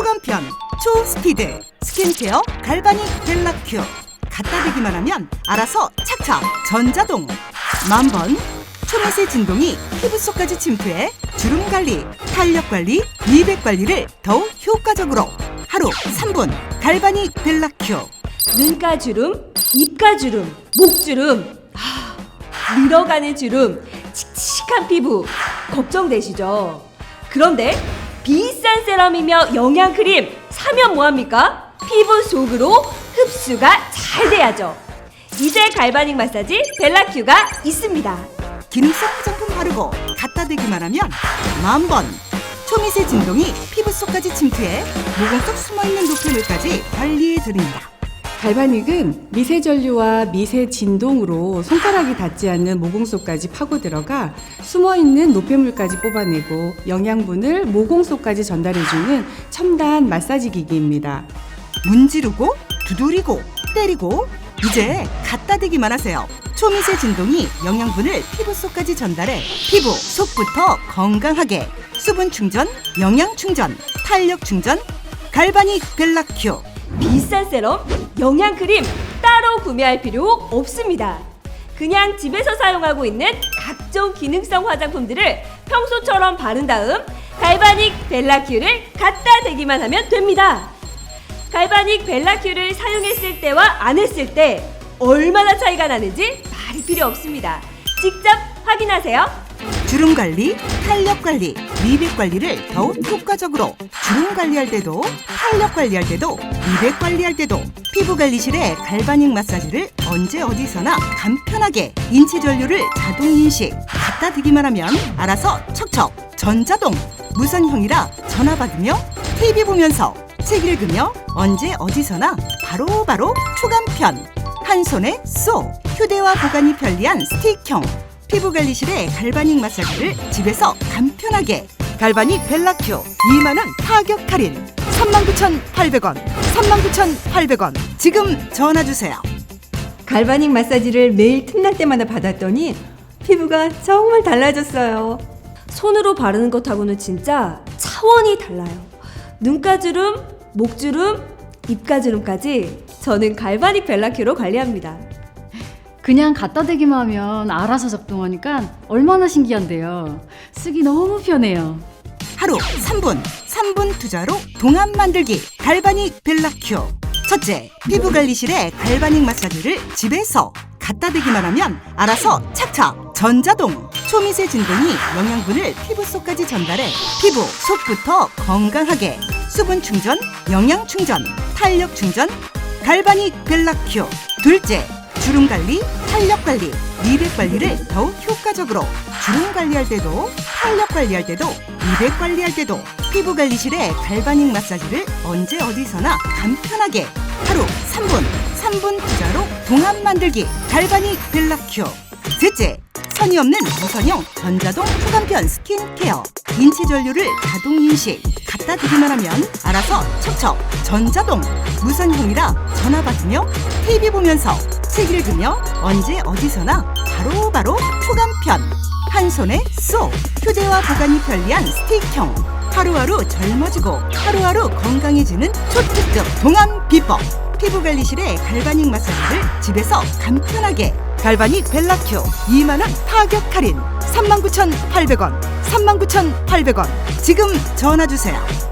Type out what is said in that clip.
초간편 초스피드 스킨케어 갈바닉 벨라큐. 갖다 대기만 하면 알아서 착착. 전자동. 만번. 초미세 진동이 피부 속까지 침투해 주름 관리, 탄력 관리, 미백 관리를 더욱 효과적으로. 하루 3분. 갈바닉 벨라큐. 눈가 주름, 입가 주름, 목 주름, 아, 늘어가는 주름, 칙칙한 피부. 걱정되시죠? 그런데 비싼 세럼이며 영양 크림 사면 뭐합니까? 피부 속으로 흡수가 잘 돼야죠. 이제 갈바닉 마사지 벨라큐가 있습니다. 기능성 화장품 바르고 갖다 대기만 하면 만 번 초미세 진동이 피부 속까지 침투해 모공 속 숨어있는 노폐물까지 관리해 드립니다. 갈바닉은 미세 전류와 미세 진동으로 손가락이 닿지 않는 모공 속까지 파고 들어가 숨어 있는 노폐물까지 뽑아내고 영양분을 모공 속까지 전달해주는 첨단 마사지 기기입니다. 문지르고 두드리고 때리고 이제 갖다 대기만 하세요. 초미세 진동이 영양분을 피부 속까지 전달해 피부 속부터 건강하게 수분 충전, 영양 충전, 탄력 충전, 갈바닉 벨라큐 비싼 세럼, 영양 크림 따로 구매할 필요 없습니다. 그냥 집에서 사용하고 있는 각종 기능성 화장품들을 평소처럼 바른 다음 갈바닉 벨라큐를 갖다 대기만 하면 됩니다. 갈바닉 벨라큐를 사용했을 때와 안 했을 때 얼마나 차이가 나는지 말이 필요 없습니다. 직접 확인하세요. 주름 관리, 탄력 관리, 미백 관리를 더욱 효과적으로 주름 관리할 때도 탄력 관리할 때도 미백 관리할 때도 피부 관리실에 갈바닉 마사지를 언제 어디서나 간편하게 인체 전류를 자동 인식 갖다 대기만 하면 알아서 척척 전자동 무선형이라 전화 받으며 TV 보면서 책 읽으며 언제 어디서나 바로바로 초간편. 한 손에 쏙 휴대와 보관이 편리한 스틱형 피부 관리실에 갈바닉 마사지를 집에서 간편하게 갈바닉 벨라큐 2만원 파격 할인 39,800원 39,800원 지금 전화주세요 갈바닉 마사지를 매일 틈날 때마다 받았더니 피부가 정말 달라졌어요. 손으로 바르는 것하고는 진짜 차원이 달라요. 눈가주름, 목주름, 입가주름까지 저는 갈바닉 벨라큐로 관리합니다. 그냥 갖다 대기만 하면 알아서 작동하니까 얼마나 신기한데요. 쓰기 너무 편해요. 하루 3분 3분 투자로 동안 만들기. 갈바닉 벨라큐. 첫째 피부 관리실에 갈바닉 마사지를 집에서 갖다 대기만 하면 알아서 착착 전자동. 초미세 진동이 영양분을 피부 속까지 전달해 피부 속부터 건강하게 수분 충전 영양 충전 탄력 충전. 갈바닉 벨라큐. 둘째 주름 관리, 탄력 관리, 미백 관리를 더욱 효과적으로. 주름 관리할 때도 탄력 관리할 때도 미백 관리할 때도 피부 관리실에 갈바닉 마사지를 언제 어디서나 간편하게. 하루 3분 3분 투자로 동안 만들기. 갈바닉 벨라큐 셋째 선이 없는 무선형 전자동 초간편 스킨케어. 인체 전류를 자동 인식. 갖다 대기만 하면 알아서 척척. 전자동 무선형이라 전화 받으며 TV 보면서 책 읽으며 언제 어디서나 바로바로 초간편. 한 손에 쏙! 휴대와 보관이 편리한 스틱형. 하루하루 젊어지고 하루하루 건강해지는 초특급 동안 비법. 피부 관리실에 갈바닉 마사지를 집에서 간편하게. 갈바닉 벨라큐 2만원 파격 할인. 39,800원. 39,800원. 지금 전화주세요